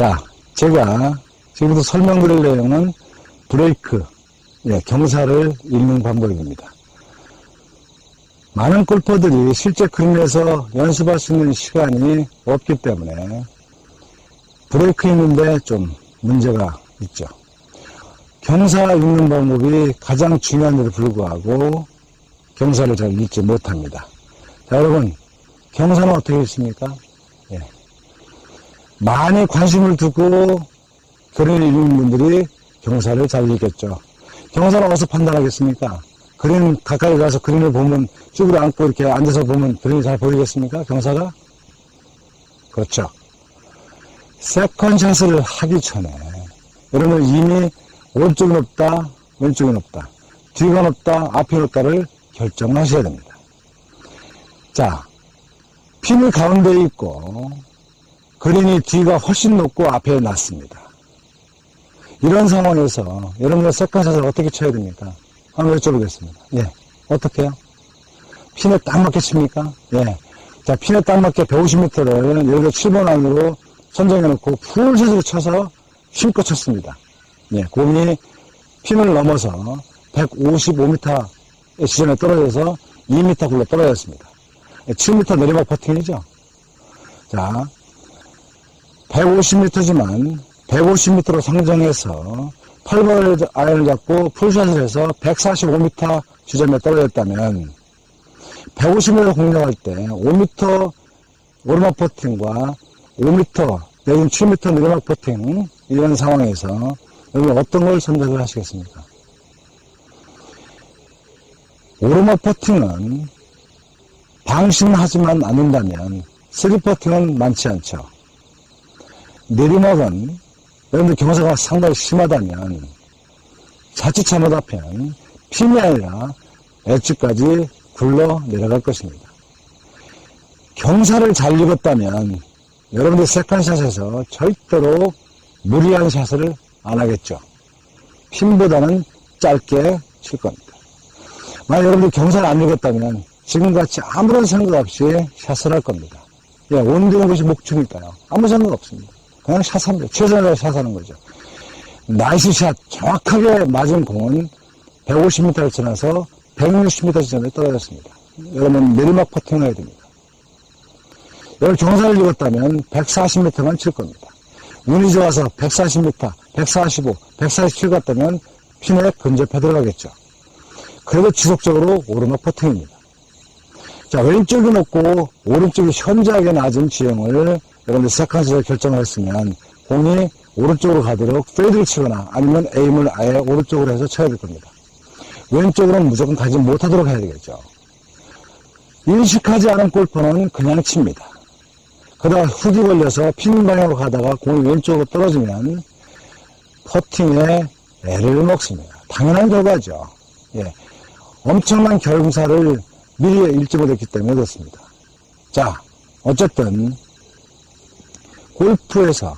자, 제가 지금부터 설명드릴 내용은 브레이크, 예, 경사를 읽는 방법입니다. 많은 골퍼들이 실제 그림에서 연습할 수 있는 시간이 없기 때문에 브레이크 읽는데 좀 문제가 있죠. 경사 읽는 방법이 가장 중요한데도 불구하고 경사를 잘 읽지 못합니다. 자, 여러분, 경사는 어떻게 읽습니까? 예. 많이 관심을 두고 그림을 읽는 분들이 경사를 잘 읽겠죠. 경사는 어디서 판단하겠습니까? 그림 가까이 가서 그림을 보면 쭈그려 앉고 이렇게 앉아서 보면 그림이 잘 보이겠습니까? 경사가? 그렇죠. 세컨샷을 하기 전에 여러분 이미 오른쪽이 높다, 왼쪽이 높다, 뒤가 높다, 앞이 높다를 결정하셔야 됩니다. 자, 핀이 가운데 있고 그린이 뒤가 훨씬 높고 앞에 낮습니다. 이런 상황에서 여러분의 세컨샷을 어떻게 쳐야 됩니까? 한번 여쭤보겠습니다. 예, 어떻게 해요? 핀에 딱 맞게 칩니까? 예. 자, 핀에 딱 맞게 150m를 예를 들어 7번 안으로 선정해 놓고 풀샷으로 쳐서 힘껏 쳤습니다. 예, 공이 핀을 넘어서 155m 지점에 떨어져서 2m 굴러 떨어졌습니다. 7m 내리막 퍼팅이죠. 자, 150m지만 150m로 상정해서 8번 아이를 잡고 풀샷을 해서 145m 지점에 떨어졌다면 150m 공략할 때 5m 오르막 퍼팅과 5m 내지는 7m 내리막 퍼팅 이런 상황에서 여러분 어떤 걸 선택을 하시겠습니까? 오르막 퍼팅은 방심하지만 않는다면 쓰리 퍼팅은 많지 않죠. 내리막은 여러분들 경사가 상당히 심하다면 자칫 잘못하면 핀이 아니라 엣지까지 굴러 내려갈 것입니다. 경사를 잘 읽었다면 여러분들 세컨샷에서 절대로 무리한 샷을 안 하겠죠. 핀보다는 짧게 칠 겁니다. 만약 여러분들 경사를 안 읽었다면 지금같이 아무런 생각 없이 샷을 할 겁니다. 예, 온 드는 것이 목표니까요. 아무 생각 없습니다. 샷합니다. 최선을 샷하는 거죠. 나이스 샷 정확하게 맞은 공은 150m를 지나서 160m 지점에 떨어졌습니다. 여러분 내리막 퍼팅을 해야 됩니다. 여러분 경사를 읽었다면 140m만 칠 겁니다. 운이 좋아서 140m, 145, 147 갔다면 핀에 근접해 들어가겠죠. 그래도 지속적으로 오르막 퍼팅입니다. 자, 왼쪽이 높고 오른쪽이 현저하게 낮은 지형을 여러분들 세컨스를 결정을 했으면 공이 오른쪽으로 가도록 페이드를 치거나 아니면 에임을 아예 오른쪽으로 해서 쳐야 될 겁니다. 왼쪽으로는 무조건 가지 못하도록 해야 되겠죠. 인식하지 않은 골퍼는 그냥 칩니다. 그러다가 훅이 걸려서 핀 방향으로 가다가 공이 왼쪽으로 떨어지면 퍼팅에 애를 먹습니다. 당연한 결과죠. 예. 엄청난 결사를 미리 읽지 못했기 때문에 그렇습니다. 자, 어쨌든 골프에서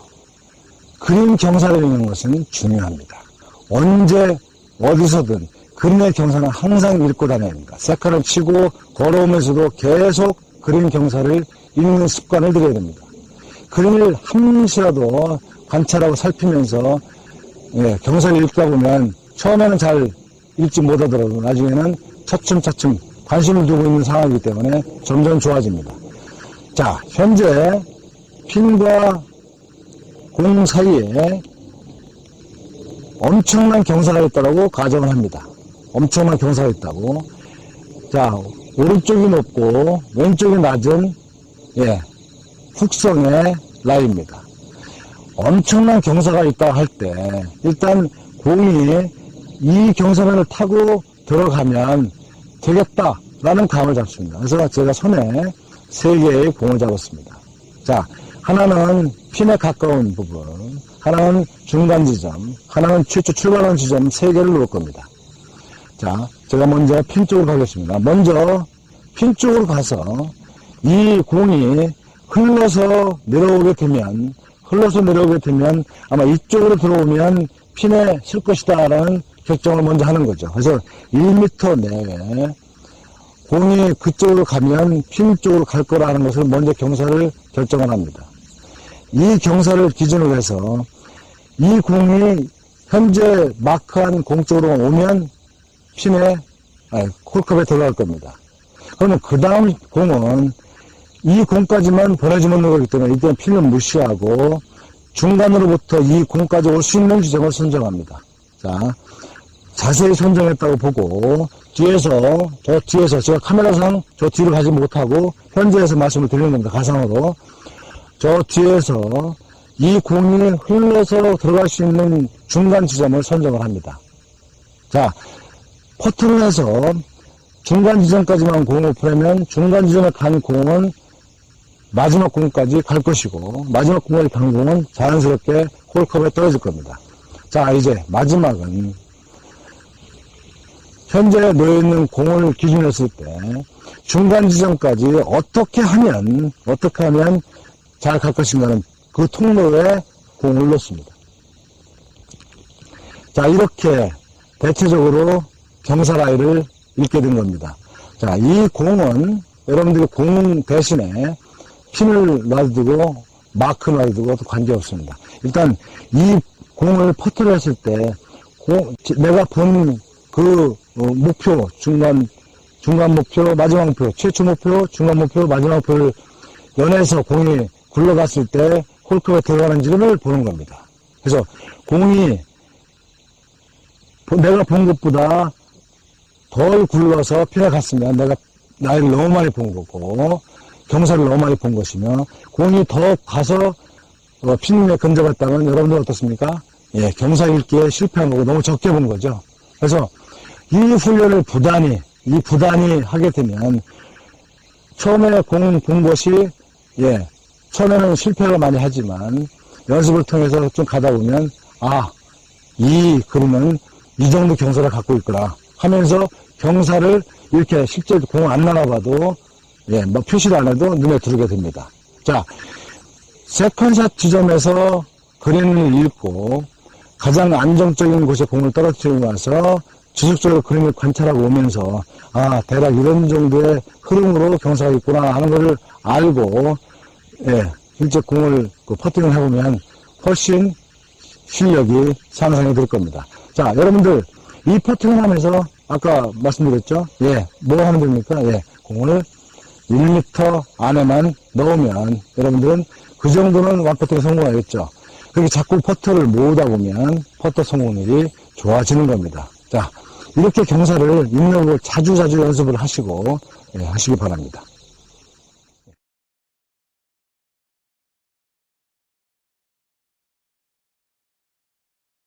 그림 경사를 읽는 것은 중요합니다. 언제 어디서든 그림의 경사는 항상 읽고 다녀야 합니다. 세컨을 치고 걸어오면서도 계속 그림 경사를 읽는 습관을 들여야 됩니다. 그림을 한시라도 관찰하고 살피면서 예, 경사를 읽다 보면 처음에는 잘 읽지 못하더라도 나중에는 차츰차츰 관심을 두고 있는 상황이기 때문에 점점 좋아집니다. 자, 현재 핀과 공 사이에 엄청난 경사가 있다고 가정을 합니다. 엄청난 경사가 있다고. 자, 오른쪽이 높고 왼쪽이 낮은 예, 훅성의 라인입니다. 엄청난 경사가 있다 할 때 일단 공이 이 경사면을 타고 들어가면 되겠다라는 감을 잡습니다. 그래서 제가 손에 세 개의 공을 잡았습니다. 자, 하나는 핀에 가까운 부분, 하나는 중간 지점, 하나는 최초 출발하는 지점 세 개를 놓을 겁니다. 자, 제가 먼저 핀 쪽으로 가겠습니다. 먼저 핀 쪽으로 가서 이 공이 흘러서 내려오게 되면, 흘러서 내려오게 되면 아마 이쪽으로 들어오면 핀에 칠 것이다 라는 결정을 먼저 하는 거죠. 그래서 1m 내에 공이 그쪽으로 가면 핀 쪽으로 갈 거라는 것을 먼저 경사를 결정을 합니다. 이 경사를 기준으로 해서 이 공이 현재 마크한 공 쪽으로 오면 핀에, 아니, 콜컵에 들어갈 겁니다. 그러면 그 다음 공은 이 공까지만 보내주면 되는 거기 때문에 일단 핀을 무시하고 중간으로부터 이 공까지 올 수 있는 지점을 선정합니다. 자, 자세히 선정했다고 보고 뒤에서 저 뒤에서 제가 카메라상 저 뒤를 가지 못하고 현재에서 말씀을 드리는 겁니다. 가상으로 저 뒤에서 이 공이 흘러서 들어갈 수 있는 중간 지점을 선정을 합니다. 자, 퍼트를 해서 중간 지점까지만 공을 보내면 중간 지점에 간 공은 마지막 공까지 갈 것이고 마지막 공을 간 공은 자연스럽게 홀컵에 떨어질 겁니다. 자, 이제 마지막은 현재 놓여있는 공을 기준으로 했을 때 중간 지점까지 어떻게 하면 어떻게 하면 잘갈 것인가는 그 통로에 공을 놓습니다. 자 이렇게 대체적으로 경사라이를 읽게 된 겁니다. 자 이 공은 여러분들이 공 대신에 핀을 놔두고 마크 놔두고 관계없습니다. 일단 이 공을 퍼트를 했을 때 공- 내가 본 그 목표 중간 중간 목표 마지막 목표 최초 목표 중간 목표 마지막 목표를 연해서 공이 굴러갔을 때 홀컵에 들어가는 지점을 보는 겁니다. 그래서 공이 보- 내가 본 것보다 덜 굴러서 피해 갔으면 내가 나이를 너무 많이 본 거고 경사를 너무 많이 본 것이며 공이 더 가서 어, 피님에 근접했다면 여러분들 어떻습니까? 예, 경사 읽기에 실패한 거고 너무 적게 본 거죠. 그래서 이 훈련을 부단히 이 부단히 하게 되면 처음에 공본 것이 예 처음에는 실패를 많이 하지만 연습을 통해서 좀 가다 보면 아 이 그림은 이 정도 경사를 갖고 있구나 하면서 경사를 이렇게 실제 공 안 나가봐도 예, 뭐 표시를 안 해도 눈에 들게 됩니다. 자, 세컨샷 지점에서 그림을 읽고 가장 안정적인 곳에 공을 떨어뜨리고 나서 지속적으로 그림을 관찰하고 오면서 아 대략 이런 정도의 흐름으로 경사가 있구나 하는 것을 알고 예, 실제 공을 그 퍼팅을 해보면 훨씬 실력이 상승이 될 겁니다. 자, 여러분들, 이 퍼팅을 하면서, 아까 말씀드렸죠? 예, 뭐 하면 됩니까? 예, 공을 1m 안에만 넣으면, 여러분들은 그 정도는 완퍼팅에 성공하겠죠? 그렇게 자꾸 퍼터를 모으다 보면, 퍼터 성공률이 좋아지는 겁니다. 자, 이렇게 경사를 입력을 자주자주 연습을 하시고, 예, 하시기 바랍니다.